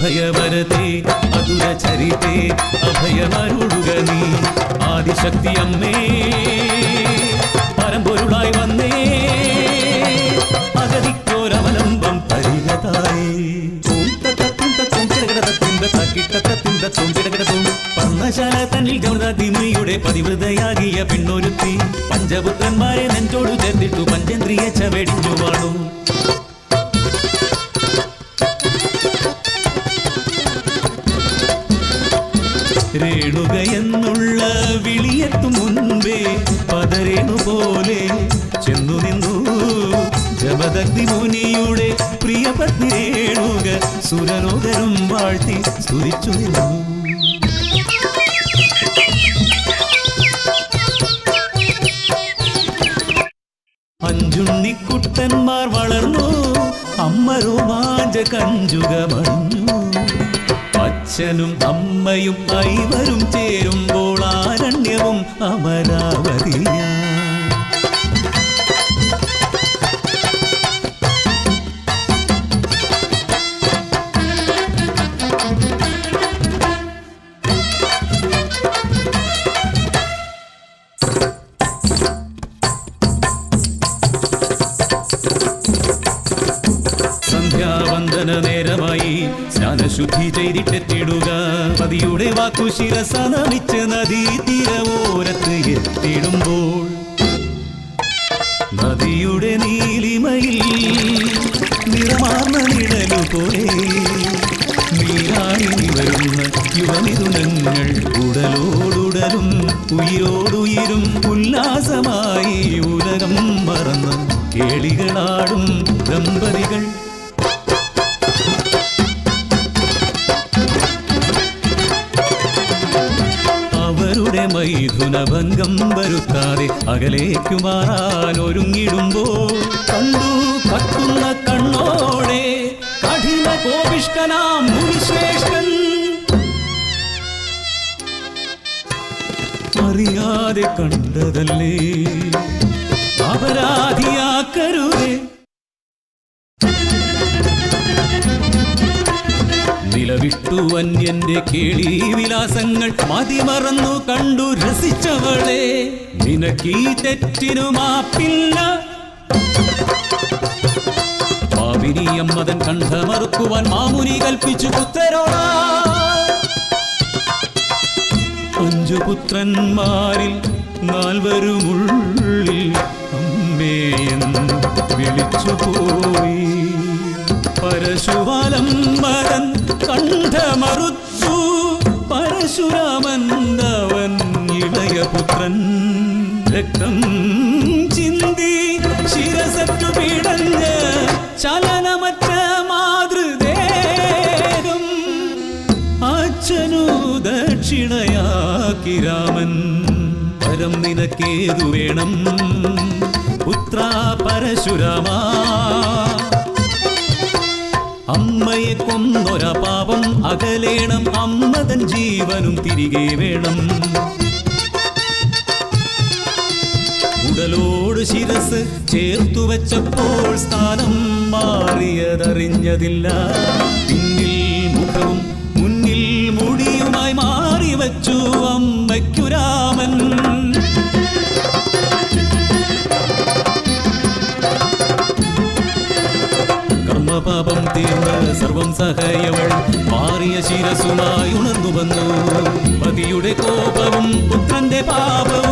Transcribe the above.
അഭയവരത്തെ അതുര ചരിത്തെ അഭയമരുളുക നീ ആദിശക്തി അമ്മേ. പരമ്പൊരുളായി വന്നേ അഗതിക്കോരവലംബം പരിഗതായേ പർണശാല പതിവൃതയാകിയ പെണ്ണൊരുത്തി പഞ്ചപുത്രന്മാരെ നെഞ്ചോടു ചേർത്തിട്ടു പഞ്ചേന്ദ്രിയ ചവടിഞ്ഞു വാണു. രേണുക എന്നുള്ള വിളിയെത്തും മുൻപേ പതരേണു പോലെ ചെന്നു നിന്നു. ജപദഗ്നി മുനിയുടെ പ്രിയപത്നി രേണുക സുരലോകരും വാഴ്ത്തി സ്തുതിച്ചു നിന്നു. അഞ്ചുണ്ണിക്കുട്ടന്മാർ വളർന്നു. അമ്മ രോമാഞ്ച കഞ്ചുകമണിഞ്ഞു അച്ഛനും അമ്മയും ഐവരും ചേരുമ്പോൾ ആരണ്യവും അമരാവതിയാ. സന്ധ്യാവന്ദന നേരമായി സ്നാനശുദ്ധി ചെയ്തിട്ടെത്തിടുക. പതിയുടെ വാക്കു ശിരസ നമിച്ച് നദീ തീരവോരത്ത് എത്തിടുമ്പോൾ നദിയുടെ നീലിമയിൽ നിറമാർന്ന നിഴലു പോലെ നീരായി വരുന്ന യുവനിരുണങ്ങൾ ഉടലോടുടലും ഉയിരോടുയിരും ഉല്ലാസമായി ഉലകം മറന്ന് കേളികളാടും ദമ്പതികൾ അവരുടെ മൈഥുനഭംഗം വരുത്താതെ അകലേക്കു മാറാൻ ഒരുങ്ങിടുമ്പോൾ കണ്ടു കത്തുന്ന കണ്ണോടെ കഠിന കോപിഷ്കനാം മുനിശ്രേഷ്ഠൻ. അറിയാതെ കണ്ടതല്ലേ? അപരാധിയാക്കരുതേ നിലവിട്ടു അന്യന്റെ കേളി വിലാസങ്ങൾ മതിമറന്നു കണ്ടു രസിച്ചവളെ. നിനക്കീ തെറ്റിനു മാപ്പില്ല. പാവിനിയമ്മതൻ കണ്ഠമറുക്കുവാൻ മാമുനി കൽപ്പിച്ചു പുത്രരോടാ. അഞ്ചു പുത്രന്മാരിൽ നാൽവരുമുള്ളിൽ അമ്മേയെന്ന് വിളിച്ചു പോയി പരശുവാലംബരൻ കണ്ഠമറുച്ചു പരശുരാമൻ അവൻ ഇളയ പുത്രൻ രക്തം ചിന്തി ശിരസറ്റു പിടഞ്ഞ് ചലനമറ്റ മാതൃദേഹം അച്ഛനു ദക്ഷിണയാക്കി രാമൻ. പരം നിനക്കേതു വേണം? പുത്ര പരശുരാമ. അമ്മയെ കൊന്നൊര പാപം അകലേണം അമ്മതൻ ജീവനും തിരികെ വേണം. ഉടലോട് ശിരസ് ചേർത്തു വെച്ചപ്പോൾ സ്ഥാനം മാറിയതറിഞ്ഞതില്ല. പിന്നിൽ മുഖവും മുന്നിൽ മുടിയുമായി മാറി വച്ചു അമ്മയ്ക്കു കർമ്മപാപം തീർന്ന് സർവം സഹയവൾ മാറിയ ശിരസുമായി ഉണർന്നു വന്നു പതിയുടെ കോപവും പുത്രന്റെ പാപവും